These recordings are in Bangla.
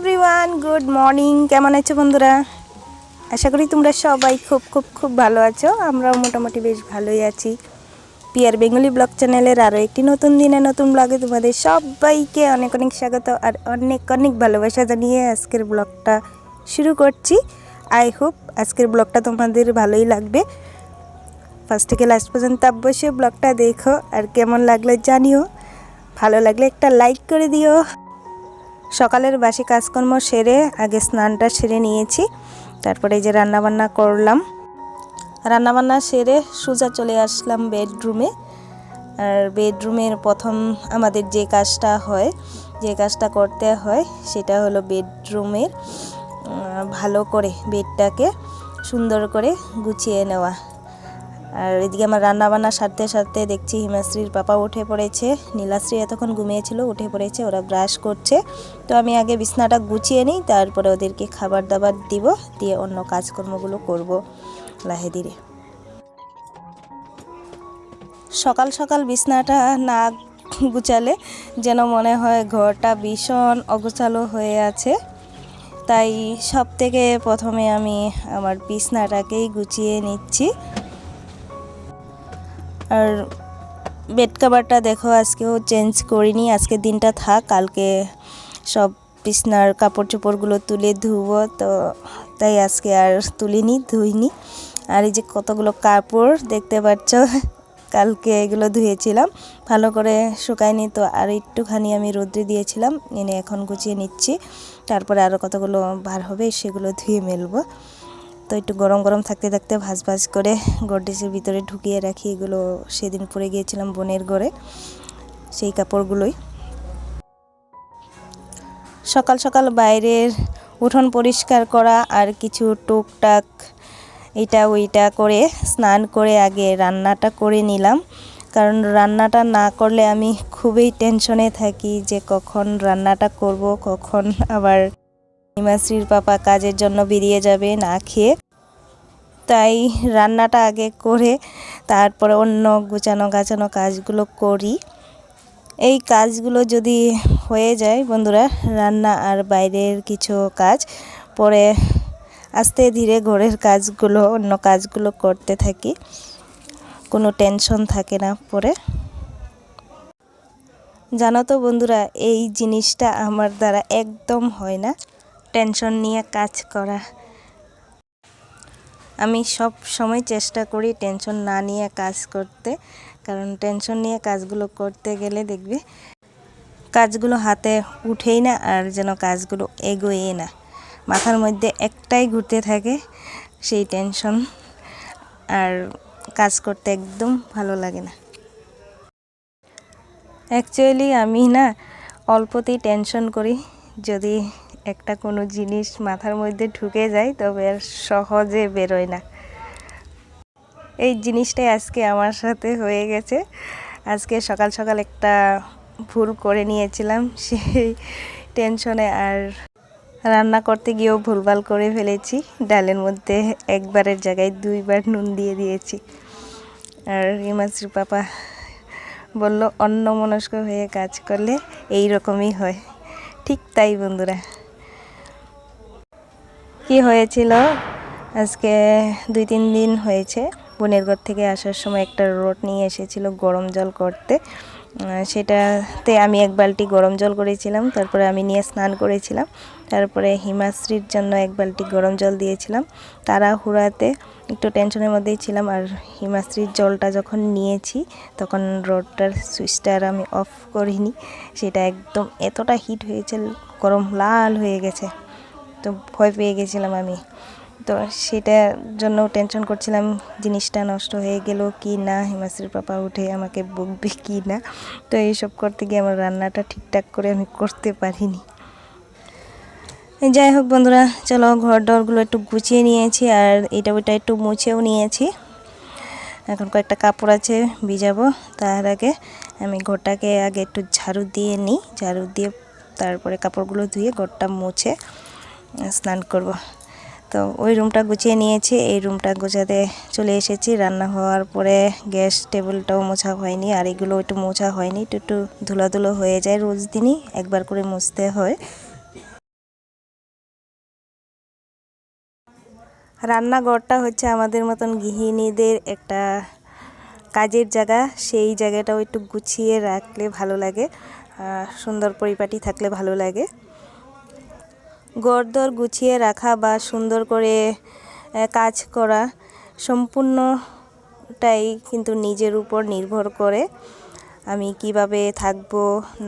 এভরিওয়ান গুড মর্নিং কেমন আছো বন্ধুরা? আশা করি তোমরা সবাই খুব খুব খুব ভালো আছো। আমরাও মোটামুটি বেশ ভালোই আছি। পিয়ার বেঙ্গলি ব্লগ চ্যানেলের আরও একটি নতুন দিনে নতুন ব্লগে তোমাদের সবাইকে অনেক অনেক স্বাগত আর অনেক অনেক ভালোবাসা জানিয়ে আজকের ব্লগটা শুরু করছি। আই হোপ আজকের ব্লগটা তোমাদের ভালোই লাগবে। ফার্স্ট থেকে লাস্ট পর্যন্ত অবশ্যই ব্লগটা দেখো আর কেমন লাগলে জানিও। ভালো লাগলে একটা লাইক করে দিও। সকালের বাসি কাজকর্ম সেরে আগে স্নানটা সেরে নিয়েছি। তারপরে এই যে রান্নাবান্না করলাম। রান্নাবান্না সেরে সোজা চলে আসলাম বেডরুমে। আর বেডরুমের প্রথম আমাদের যে কাজটা হয়, যে কাজটা করতে হয়, সেটা হলো বেডরুমের ভালো করে বেডটাকে সুন্দর করে গুছিয়ে নেওয়া। আর এদিকে আমার রান্না বান্না সারতে সারতে দেখছি হিমাশ্রীর পাপা উঠে পড়েছে। নীলাশ্রী এতক্ষণ ঘুমিয়েছিল, উঠে পড়েছে, ওরা ব্রাশ করছে। তো আমি আগে বিছনাটা গুছিয়ে নিই, তারপরে ওদেরকে খাবার দাবার দিব, দিয়ে অন্য কাজকর্মগুলো করব লাহে ধীরে সকাল সকাল বিছনাটা না গুছালে যেন মনে হয় ঘরটা ভীষণ অগোছালো হয়ে আছে। তাই সব থেকে প্রথমে আমি আমার বিছনাটাকেই গুছিয়ে নিচ্ছি। আর বেড কাভারটা দেখো, আজকেও চেঞ্জ করিনি, আজকে দিনটা থাক, কালকে সব বিছনার কাপড় চোপড়গুলো তুলে ধুবো, তো তাই আজকে আর তুলিনি, ধুইনি। আর এই যে কতগুলো কাপড় দেখতে পাচ্ছ, কালকে এগুলো ধুয়েছিলাম, ভালো করে শুকায়নি, তো আর একটুখানি আমি রোদ্রে দিয়েছিলাম, এনে এখন গুছিয়ে নিচ্ছি, তারপরে আরও কতগুলো বার হবে সেগুলো ধুয়ে মেলবো। তো একটু গরম গরম থাকতে থাকতে ভাজ ভাজ করে গডরেজের ভিতরে ঢুকিয়ে রাখি। এগুলো সেদিন পরে গিয়েছিলাম বোনের ঘরে, সেই কাপড়গুলোই। সকাল সকাল বাইরের উঠোন পরিষ্কার করা আর কিছু টুকটাক এটা ওইটা করে স্নান করে আগে রান্নাটা করে নিলাম। কারণ রান্নাটা না করলে আমি খুবই টেনশনে থাকি যে কখন রান্নাটা করব, কখন আবার হিমাশ্রীর পাপা কাজের জন্য বেরিয়ে যাবে না খেয়ে। তাই রান্নাটা আগে করে তারপরে অন্য গুছানো গাছানো কাজগুলো করি। এই কাজগুলো যদি হয়ে যায় বন্ধুরা, রান্না আর বাইরের কিছু কাজ, পরে আস্তে ধীরে ঘরের কাজগুলো, অন্য কাজগুলো করতে থাকি। কোনো টেনশন থাকে না পরে। জানো তো বন্ধুরা, এই জিনিসটা আমার দ্বারা একদম হয় না। টেনশন নিয়ে কাজ করা। আমি সব সময় চেষ্টা করি টেনশন না নিয়ে কাজ করতে। কারণ টেনশন নিয়ে কাজগুলো করতে গেলে দেখবে কাজগুলো হাতে উঠেই না আর যেন কাজগুলো এগোয় না। মাথার মধ্যে একটাই ঘুরতে থাকে সেই টেনশন আর কাজ করতে একদম ভালো লাগে না। অ্যাকচুয়ালি আমি না অল্পতেই টেনশন করি যদি একটা কোনো জিনিস মাথার মধ্যে ঢুকে যায়, তবে আর সহজে বেরোয় না। এই জিনিসটাই আজকে আমার সাথে হয়ে গেছে। আজকে সকাল সকাল একটা ভুল করে নিয়েছিলাম, সেই টেনশনে আর রান্না করতে গিয়েও ভুলভাল করে ফেলেছি। ডালের মধ্যে একবারের জায়গায় দুইবার নুন দিয়ে দিয়েছি। আর রিমাশ্রী পাপা বলল অন্য মনস্ক হয়ে কাজ করলে এই রকমই হয়। ঠিক তাই, বন্ধুরা। কি হয়েছিল? আজকে দুই, তিন দিন হয়েছে। বোনের ঘর থেকে আসার সময় একটা রোড নিয়ে এসেছিল গরম জল করতে। সেটাতে আমি এক বালটি গরম জল করেছিলাম, তারপরে আমি নিয়ে স্নান করেছিলাম, তারপরে হিমাশ্রীর জন্য এক বালটি গরম জল দিয়েছিলাম। তারা হুড়াতে একটু টেনশনের মধ্যেই ছিলাম আর হিমাশ্রীর জলটা যখন নিয়েছি, তখন রোডটার সুইচটা আর আমি অফ করিনি। সেটা একদম এতটা হিট হয়েছে, গরম লাল হয়ে গেছে। তো ভয় পেয়ে গেছিলাম আমি। তো সেটার জন্য টেনশন করছিলাম, জিনিসটা নষ্ট হয়ে গেল কি না, হিমাশ্রীর পাপা উঠে আমাকে বকবে কি না। তো এইসব করতে গিয়ে আমার রান্নাটা ঠিকঠাক করে আমি করতে পারিনি। যাই হোক বন্ধুরা, চলো ঘর ডরগুলো একটু গুছিয়ে নিয়েছি আর এটা ওইটা একটু মুছেও নিয়েছি। এখন কয়েকটা কাপড় আছে, ভিজাবো। তার আগে আমি ঘরটাকে আগে একটু ঝাড়ু দিয়ে নিই। ঝাড়ু দিয়ে তারপরে কাপড়গুলো ধুয়ে ঘরটা মুছে স্নান করব। তো ওই রুমটা গুছিয়ে নিয়েছি, এই রুমটা গোছাতে চলে এসেছি। রান্না হওয়ার পরে গ্যাস টেবিলটাও মোছা হয়নি, আর এগুলো একটু মোছা হয়নি, একটু একটু ধুলাধুলো হয়ে যায় রোজ দিনই, একবার করে মুছতে হয়। রান্নাঘরটা হচ্ছে আমাদের মতন গৃহিণীদের একটা কাজের জায়গা, সেই জায়গাটাও একটু গুছিয়ে রাখলে ভালো লাগে সুন্দর পরিপাটি থাকলে ভালো লাগে। গড়দর গুছিয়ে রাখা বা সুন্দর করে কাজ করা সম্পূর্ণটাই কিন্তু নিজের উপর নির্ভর করে। আমি কীভাবে থাকব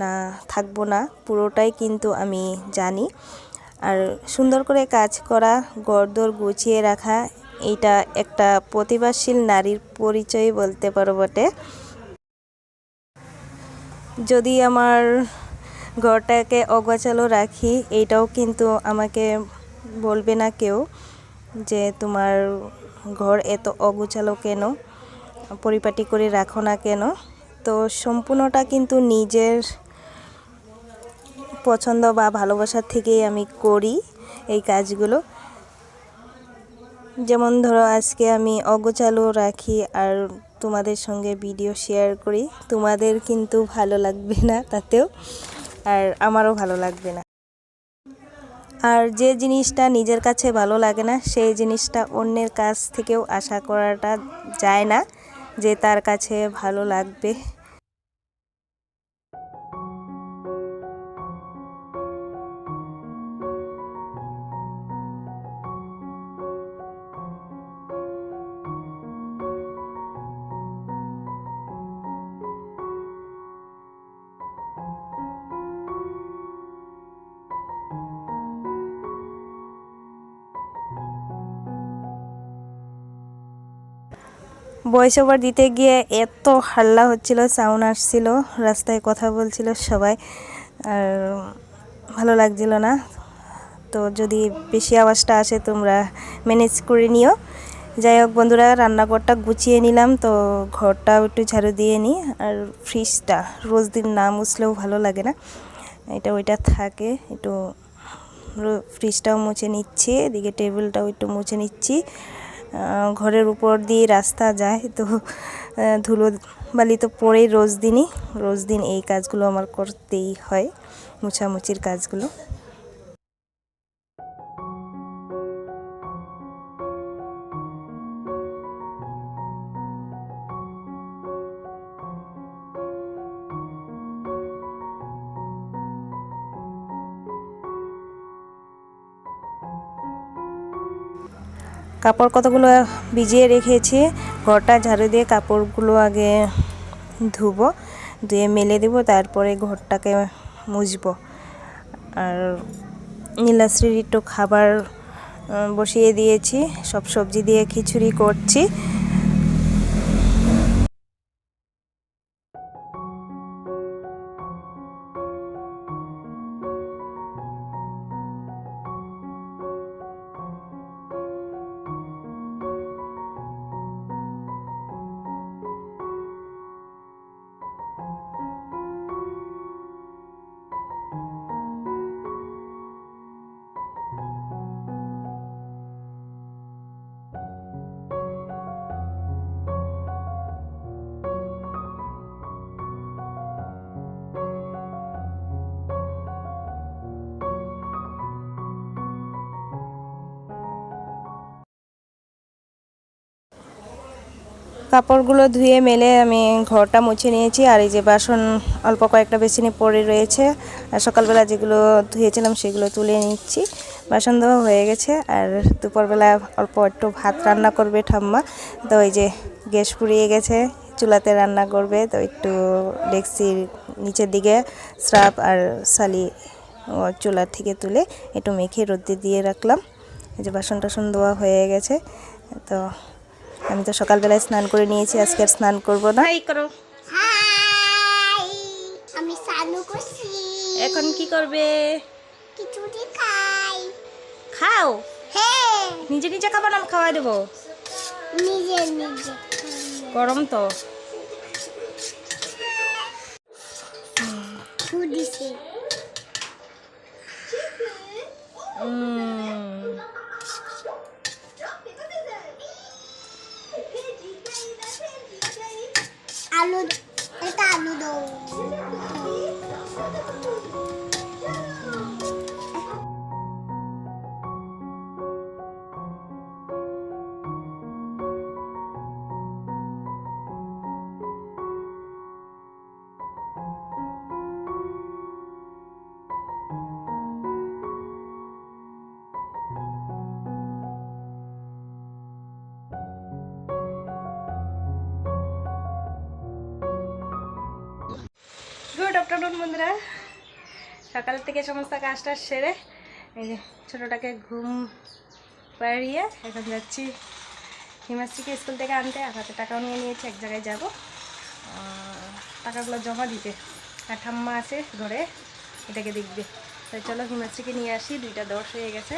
না থাকব না, পুরোটাই কিন্তু আমি জানি। আর সুন্দর করে কাজ করা গড়দর গুছিয়ে রাখা, এটা একটা প্রতিভাশীল নারীর পরিচয় বলতে পারো বটে। যদি আমার ঘরটাকে অগোছালো রাখি এইটাও কিন্তু আমাকে বলবে না কেউ যে তোমার ঘর এত অগোছালো কেন, পরিপাটি করে রাখো না কেন। তো সম্পূর্ণটা কিন্তু নিজের পছন্দ বা ভালোবাসার থেকেই আমি করি এই কাজগুলো। যেমন ধরো আজকে আমি অগোছালো রাখি আর তোমাদের সঙ্গে ভিডিও শেয়ার করি। তোমাদের কিন্তু ভালো লাগবে না তাতেও। আর আমারও ভালো লাগবে না। আর যে জিনিসটা নিজের কাছে ভালো লাগে না, সেই জিনিসটা অন্যের কাছ থেকেও আশা করাটা যায় না যে তার কাছে ভালো লাগবে। ভয়েস ওভার দিতে গিয়ে এত হাল্লা হচ্ছিল সাউন্ড আসছিল, রাস্তায় কথা বলছিল সবাই। আর ভালো লাগছিল না। তো যদি বেশি আওয়াজটা আসে তোমরা ম্যানেজ করে নিও। যাই হোক বন্ধুরা, রান্নাঘরটা গুছিয়ে নিলাম, তো ঘরটাও একটু ঝাড়ু দিয়ে নিই। আর ফ্রিজটা রোজ দিন না মুছলেও ভালো লাগে না। এটা ওইটা থাকে, একটু ফ্রিজটাও মুছে নিচ্ছি, এদিকে টেবিলটাও একটু মুছে নিচ্ছি। ঘরের উপর দিয়ে রাস্তা যায়। তো ধুলো বালি তো পড়েই রোজ দিনই। রোজ দিন এই কাজগুলো আমার করতেই হয়, মোছামুছির কাজগুলো। কাপড় কতগুলো ভিজিয়ে রেখেছি, ঘরটা ঝাড়ু দিয়ে কাপড়গুলো আগে ধুব, ধুয়ে মেলে দেবো, তারপরে ঘরটাকে মুছবো। আর নীলাশ্রীর একটু খাবার বসিয়ে দিয়েছি, সব সবজি দিয়ে খিচুড়ি করছি। কাপড়গুলো ধুয়ে মেলে আমি ঘরটা মুছে নিয়েছি আর এই যে বাসন অল্প কয়েকটা বেসিনে পড়ে রয়েছে। আর সকালবেলা যেগুলো ধুয়েছিলাম সেগুলো তুলে নিচ্ছি। বাসন ধোয়া হয়ে গেছে আর দুপুরবেলা অল্প একটু ভাত রান্না করবে ঠাম্মা। তো ওই যে গ্যাস পুড়িয়ে গেছে, চুলাতে রান্না করবে। তো একটু ডেক্সির নিচের দিকে স্রাব আর সালি চুলার থেকে তুলে একটু মেখে রোদ্দে দিয়ে রাখলাম। এই যে বাসন টাসন ধোয়া হয়ে গেছে। তো আমি তো সকালবেলায় স্নান করে নিয়েছি আজকে আর স্নান করব না। এই করো। হাই আমি করছি। এখন কি করবে? খিচুড়ি খাই। খাও? হ্যাঁ। নিজে নিজে খাব না আমি খাওয়াই দেবো? নিজে নিজে গরম তো। Hallo. গুড আফটারনুন বন্ধুরা। সকাল থেকে সমস্ত কাজটা সেরে এই যে ছোটোটাকে ঘুম পাড়িয়ে এখন যাচ্ছি হিমাশ্রীকে স্কুল থেকে আনতে। আর হাতে টাকাও নিয়ে নিয়েছি, এক জায়গায় যাব। টাকাগুলো জমা দিতে। আর ঠাম্মা আছে ঘরে, এটাকে দেখবে। তাই চলো হিমাশ্রীকে নিয়ে আসি, দুইটা দশ হয়ে গেছে।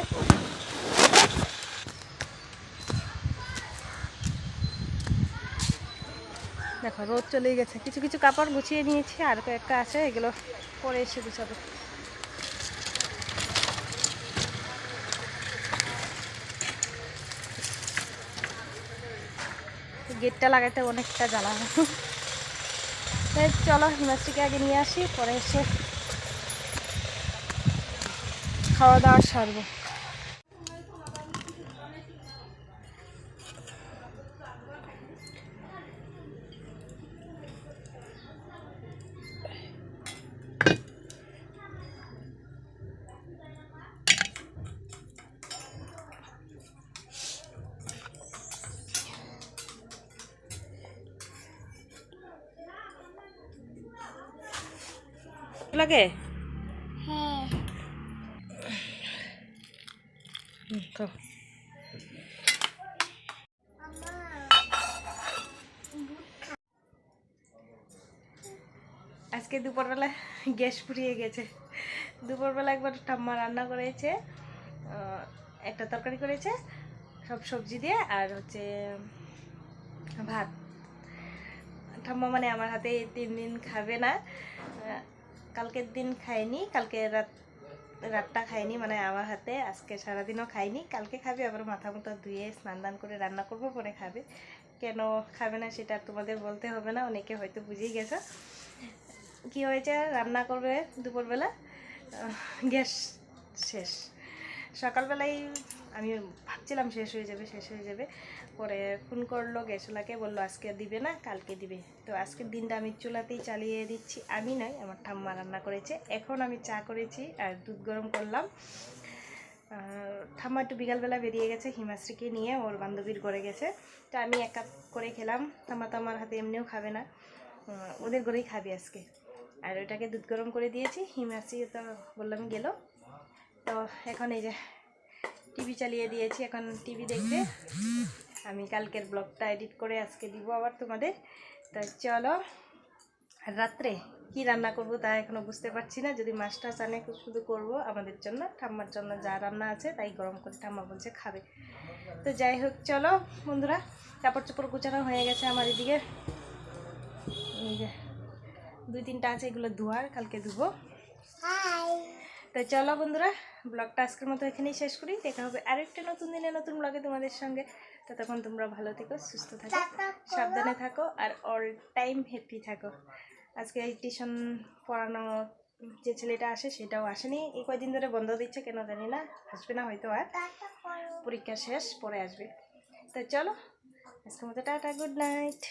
দেখো, রোদ চলে গেছে। কিছু কিছু কাপড় গুছিয়ে নিয়েছি, আর কয়েকটা আছে, এগুলো পরে এসে গুছাবো। গেটটা লাগাতে অনেকটা জ্বালা। তাই চলো হিমাশ্রীকে আগে নিয়ে আসি, পরে এসে খাওয়া দাওয়া সারবো। লাগে? হ্যাঁ। খাও। আজকে দুপুরবেলা গ্যাস ফুরিয়ে গেছে। দুপুরবেলা একবার ঠাম্মা রান্না করেছে একটা তরকারি করেছে সব সবজি দিয়ে আর হচ্ছে ভাত। ঠাম্মা মানে আমার হাতে তিন দিন খাবে না কালকের দিন খাইনি, কালকে রাত, রাতটা খাইনি মানে আমার হাতে, আজকে সারাদিনও খাইনি। কালকে খাবে, আবার মাথা মতো ধুয়ে স্নান দান করে রান্না করব পরে খাবে। কেন খাবে না সেটা তোমাদের বলতে হবে না, অনেকে হয়তো বুঝেই গেছো। কি হয়েছে? রান্না করবে দুপুরবেলা? গ্যাস শেষ। সকালবেলায় আমি ভাবছিলাম শেষ হয়ে যাবে, শেষ হয়ে যাবে। পরে ফোন করল গ্যাসওয়ালাকে বলল, আজকে দিবে না, কালকে দিবে। তো আজকের দিনটা আমি চুলাতেই চালিয়ে দিচ্ছি। আমি নয়, আমার ঠাম্মা রান্না করেছে। এখন আমি চা করেছি আর দুধ গরম করলাম। ঠাম্মা একটু বিকালবেলা বেরিয়ে গেছে, হিমাশ্রীকে নিয়ে, ওর বান্ধবীর ঘরে গেছে। তো আমি এক কাপ করে খেলাম। ঠাম্মা তো আমার হাতে এমনিও খাবে না। ওদের ঘরেই খাবে আজকে। আর ওইটাকে দুধ গরম করে দিয়েছি। হিমাশ্রী তো বললাম গেল। তো এখন এই যে টিভি চালিয়ে দিয়েছি এখন টিভি দেখবে। আমি কালকের ব্লগটা এডিট করে আজকে দিব আবার তোমাদের। তো চলো, রাত্রে কি রান্না করব তা এখনও বুঝতে পারছি না। যদি মাছটা চানে শুধু করব আমাদের জন্য, ঠাম্মার জন্য যা রান্না আছে তাই গরম করে ঠাম্মা বলছে খাবে। তো যাই হোক, চলো বন্ধুরা কাপড় চোপড় গুছানো হয়ে গেছে আমার এদিকে। দুই তিনটা আছে, এগুলো ধোয়ার, কালকে ধুবো। তো চলো বন্ধুরা ব্লগটা আজকের মতো এখানেই শেষ করি। দেখা হবে আরেকটা নতুন দিনে নতুন ব্লগে তোমাদের সঙ্গে। ততক্ষণ তোমরা ভালো থেকো, সুস্থ থাকো, সাবধানে থাকো, আর অল টাইম হ্যাপি থাকো। আজকে এই টিউশন পড়ানো যে ছেলেটা আসে, সেটাও আসেনি। এই কয়দিন ধরে বন্ধ দিচ্ছে, কেন জানি না, আসবে না হয়তো আর। পরীক্ষা শেষ, পরে আসবে। তো চলো, আজকের মতো টাটা গুড নাইট